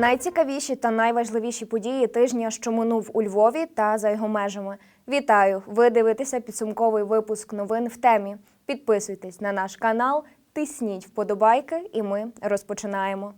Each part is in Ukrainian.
Найцікавіші та найважливіші події тижня, що минув у Львові та за його межами. Вітаю! Ви дивитеся підсумковий випуск новин в темі. Підписуйтесь на наш канал, тисніть вподобайки, і ми розпочинаємо.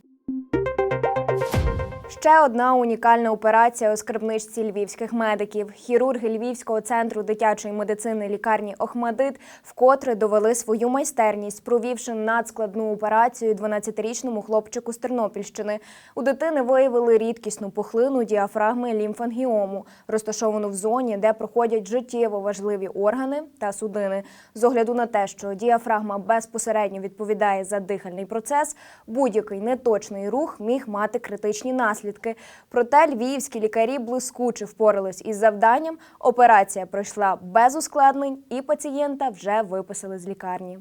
Ще одна унікальна операція у скарбничці львівських медиків. Хірурги Львівського центру дитячої медицини лікарні Охмадит вкотре довели свою майстерність, провівши надскладну операцію 12-річному хлопчику з Тернопільщини. У дитини виявили рідкісну пухлину діафрагми лімфангіому, розташовану в зоні, де проходять життєво важливі органи та судини. З огляду на те, що діафрагма безпосередньо відповідає за дихальний процес, будь-який неточний рух міг мати критичні наслідки. Проте львівські лікарі блискуче впорались із завданням. Операція пройшла без ускладнень, і пацієнта вже виписали з лікарні.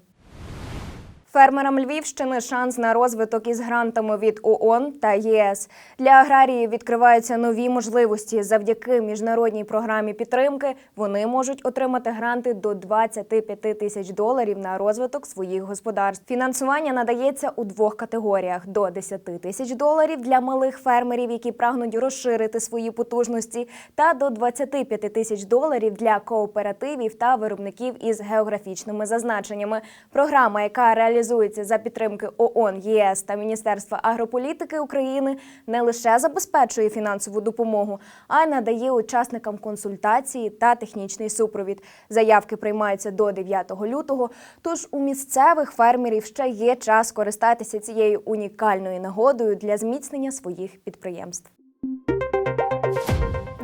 Фермерам Львівщини шанс на розвиток із грантами від ООН та ЄС. Для аграріїв відкриваються нові можливості. Завдяки міжнародній програмі підтримки вони можуть отримати гранти до 25 тисяч доларів на розвиток своїх господарств. Фінансування надається у двох категоріях: до 10 тисяч доларів для малих фермерів, які прагнуть розширити свої потужності, та до 25 тисяч доларів для кооперативів та виробників із географічними зазначеннями. Програма, яка реалізується за підтримки ООН, ЄС та Міністерства агрополітики України, не лише забезпечує фінансову допомогу, а й надає учасникам консультації та технічний супровід. Заявки приймаються до 9 лютого. Тож у місцевих фермерів ще є час скористатися цією унікальною нагодою для зміцнення своїх підприємств.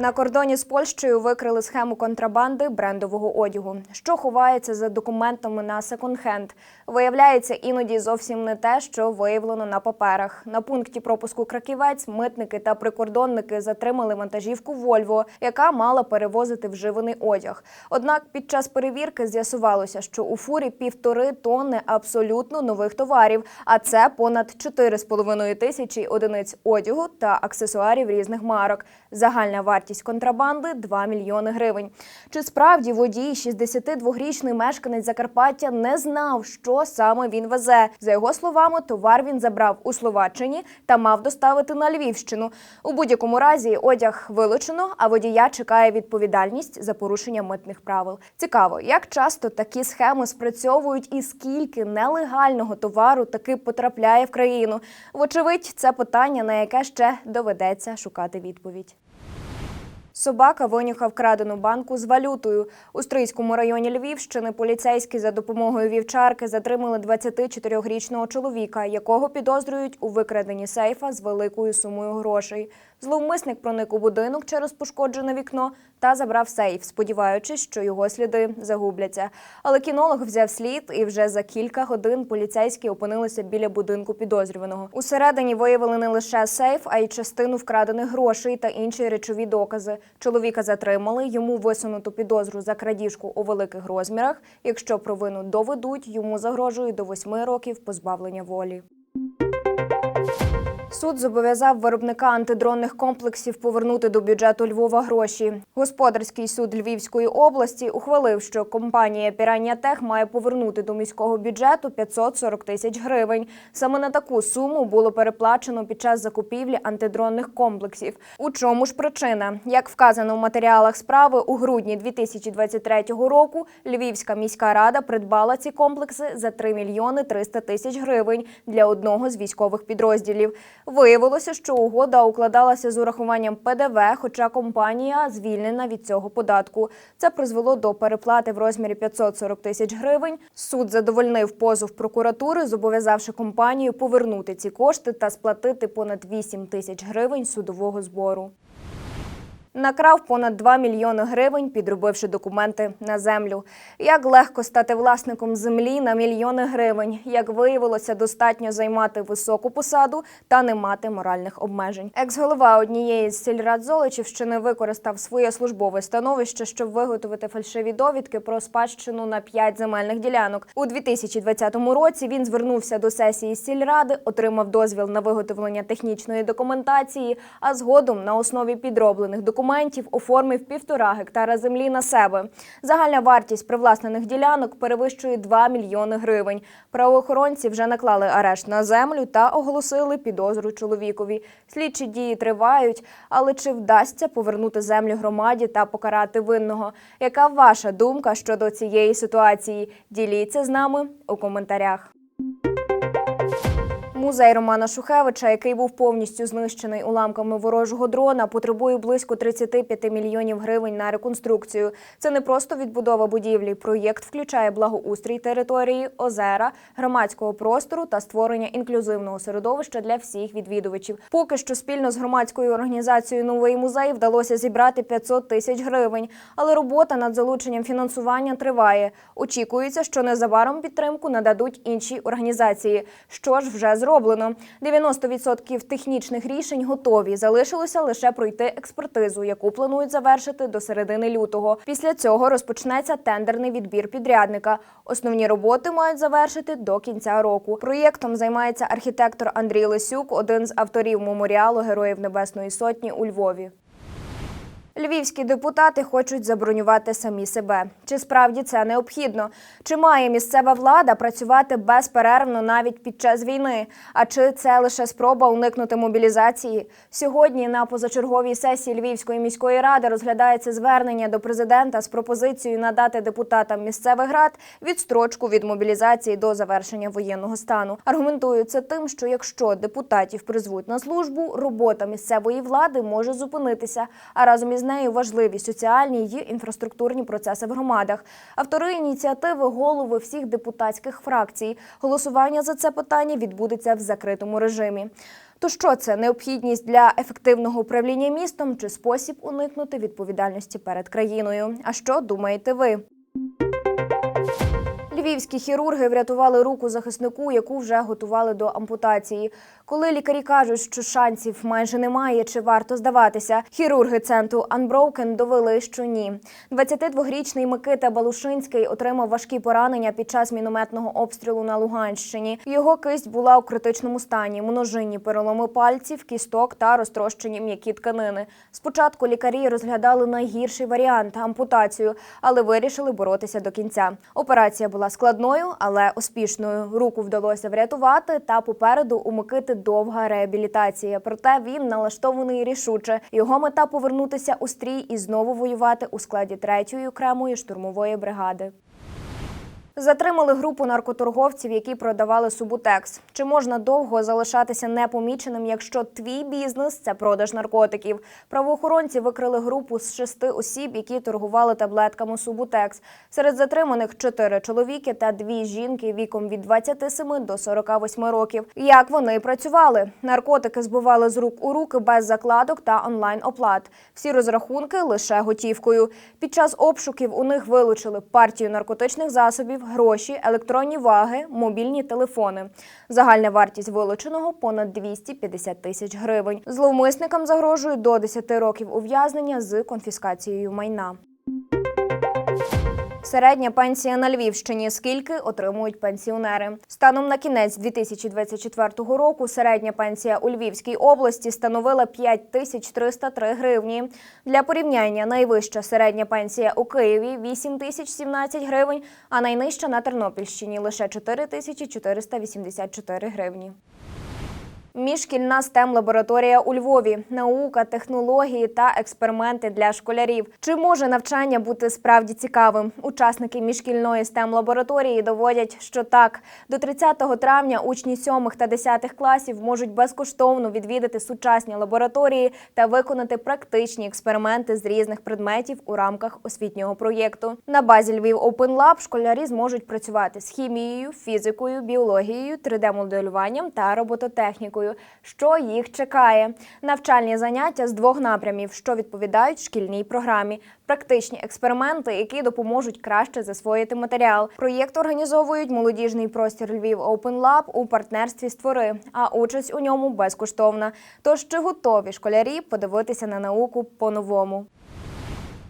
На кордоні з Польщею викрили схему контрабанди брендового одягу, що ховається за документами на секонд-хенд. Виявляється, іноді зовсім не те, що виявлено на паперах. На пункті пропуску краківець митники та прикордонники затримали вантажівку Вольво, яка мала перевозити вживаний одяг. Однак під час перевірки з'ясувалося, що у фурі півтори тонни абсолютно нових товарів, а це понад 4,5 тисячі одиниць одягу та аксесуарів різних марок. Загальна вартість контрабанди 2 мільйони гривень. Чи справді водій, 62-річний мешканець Закарпаття, не знав, що саме він везе? За його словами, товар він забрав у Словаччині та мав доставити на Львівщину. У будь-якому разі одяг вилучено, а водія чекає відповідальність за порушення митних правил. Цікаво, як часто такі схеми спрацьовують і скільки нелегального товару таки потрапляє в країну. Вочевидь, це питання, на яке ще доведеться шукати відповідь. Собака винюхав крадену банку з валютою. У Стрийському районі Львівщини поліцейські за допомогою вівчарки затримали 24-річного чоловіка, якого підозрюють у викраденні сейфа з великою сумою грошей. Зловмисник проник у будинок через пошкоджене вікно та забрав сейф, сподіваючись, що його сліди загубляться. Але кінолог взяв слід, і вже за кілька годин поліцейські опинилися біля будинку підозрюваного. Усередині виявили не лише сейф, а й частину вкрадених грошей та інші речові докази. Чоловіка затримали. Йому висунуту підозру за крадіжку у великих розмірах. Якщо провину доведуть, йому загрожує до восьми років позбавлення волі. Суд зобов'язав виробника антидронних комплексів повернути до бюджету Львова гроші. Господарський суд Львівської області ухвалив, що компанія Пірання Тех має повернути до міського бюджету 540 тисяч гривень. Саме на таку суму було переплачено під час закупівлі антидронних комплексів. У чому ж причина? Як вказано в матеріалах справи, у грудні 2023 року Львівська міська рада придбала ці комплекси за 3 мільйони 300 тисяч гривень для одного з військових підрозділів. Виявилося, що угода укладалася з урахуванням ПДВ, хоча компанія звільнена від цього податку. Це призвело до переплати в розмірі 540 тисяч гривень. Суд задовольнив позов прокуратури, зобов'язавши компанію повернути ці кошти та сплатити понад 8 тисяч гривень судового збору. Накрав понад 2 мільйони гривень, підробивши документи на землю. Як легко стати власником землі на мільйони гривень? Як виявилося, достатньо займати високу посаду та не мати моральних обмежень. Екс-голова однієї з сільрад Золочівщини використав своє службове становище, щоб виготовити фальшиві довідки про спадщину на 5 земельних ділянок. У 2020 році він звернувся до сесії сільради, отримав дозвіл на виготовлення технічної документації, а згодом на основі підроблених документів документів оформив півтора гектара землі на себе. Загальна вартість привласнених ділянок перевищує 2 мільйони гривень. Правоохоронці вже наклали арешт на землю та оголосили підозру чоловікові. Слідчі дії тривають, але чи вдасться повернути землю громаді та покарати винного? Яка ваша думка щодо цієї ситуації? Діліться з нами у коментарях. Музей Романа Шухевича, який був повністю знищений уламками ворожого дрона, потребує близько 35 мільйонів гривень на реконструкцію. Це не просто відбудова будівлі. Проєкт включає благоустрій території, озера, громадського простору та створення інклюзивного середовища для всіх відвідувачів. Поки що спільно з громадською організацією Новий музей вдалося зібрати 500 тисяч гривень, але робота над залученням фінансування триває. Очікується, що незабаром підтримку нададуть інші організації. Що ж вже зроблено? 90% технічних рішень готові. Залишилося лише пройти експертизу, яку планують завершити до середини лютого. Після цього розпочнеться тендерний відбір підрядника. Основні роботи мають завершити до кінця року. Проєктом займається архітектор Андрій Лисюк, один з авторів меморіалу Героїв Небесної Сотні у Львові. Львівські депутати хочуть забронювати самі себе. Чи справді це необхідно? Чи має місцева влада працювати безперервно навіть під час війни? А чи це лише спроба уникнути мобілізації? Сьогодні на позачерговій сесії Львівської міської ради розглядається звернення до президента з пропозицією надати депутатам місцевих рад відстрочку від мобілізації до завершення воєнного стану. Аргументують тим, що якщо депутатів призвуть на службу, робота місцевої влади може зупинитися, а разом із нею важливі соціальні й інфраструктурні процеси в громадах. Автори ініціативи голови всіх депутатських фракцій. Голосування за це питання відбудеться в закритому режимі. То що це необхідність для ефективного управління містом чи спосіб уникнути відповідальності перед країною? А що думаєте ви? Львівські хірурги врятували руку захиснику, яку вже готували до ампутації. Коли лікарі кажуть, що шансів майже немає, чи варто здаватися, хірурги центру Unbroken довели, що ні. 22-річний Микита Балушинський отримав важкі поранення під час мінометного обстрілу на Луганщині. Його кисть була у критичному стані, множинні переломи пальців, кісток та розтрощені м'які тканини. Спочатку лікарі розглядали найгірший варіант ампутацію, але вирішили боротися до кінця. Операція була складною, але успішною. Руку вдалося врятувати. Та попереду у Микити довга реабілітація. Проте він налаштований рішуче. Його мета повернутися у стрій і знову воювати у складі третьої окремої штурмової бригади. Затримали групу наркоторговців, які продавали субутекс. Чи можна довго залишатися непоміченим, якщо твій бізнес це продаж наркотиків? Правоохоронці викрили групу з шести осіб, які торгували таблетками субутекс. Серед затриманих чотири чоловіки та дві жінки віком від 27 до 48 років. Як вони працювали? Наркотики збували з рук у руки без закладок та онлайн оплат. Всі розрахунки лише готівкою. Під час обшуків у них вилучили партію наркотичних засобів гроші, електронні ваги, мобільні телефони. Загальна вартість вилученого понад 250 тисяч гривень. Зловмисникам загрожує до 10 років ув'язнення з конфіскацією майна. Середня пенсія на Львівщині. Скільки отримують пенсіонери? Станом на кінець 2024 року середня пенсія у Львівській області становила 5303 гривні. Для порівняння найвища середня пенсія у Києві 8017 гривень, а найнижча на Тернопільщині лише 4484 гривні. Міжшкільна STEM-лабораторія у Львові, наука, технології та експерименти для школярів. Чи може навчання бути справді цікавим? Учасники міжшкільної STEM-лабораторії доводять, що так. До 30 травня учні 7 та 10 класів можуть безкоштовно відвідати сучасні лабораторії та виконати практичні експерименти з різних предметів у рамках освітнього проєкту. На базі Львів Open Lab школярі зможуть працювати з хімією, фізикою, біологією, 3D-моделюванням та робототехнікою. Що їх чекає? Навчальні заняття з двох напрямів, що відповідають шкільній програмі. Практичні експерименти, які допоможуть краще засвоїти матеріал. Проєкт організовують молодіжний простір Львів Open Lab у партнерстві створи, а участь у ньому безкоштовна. Тож чи готові школярі подивитися на науку по-новому?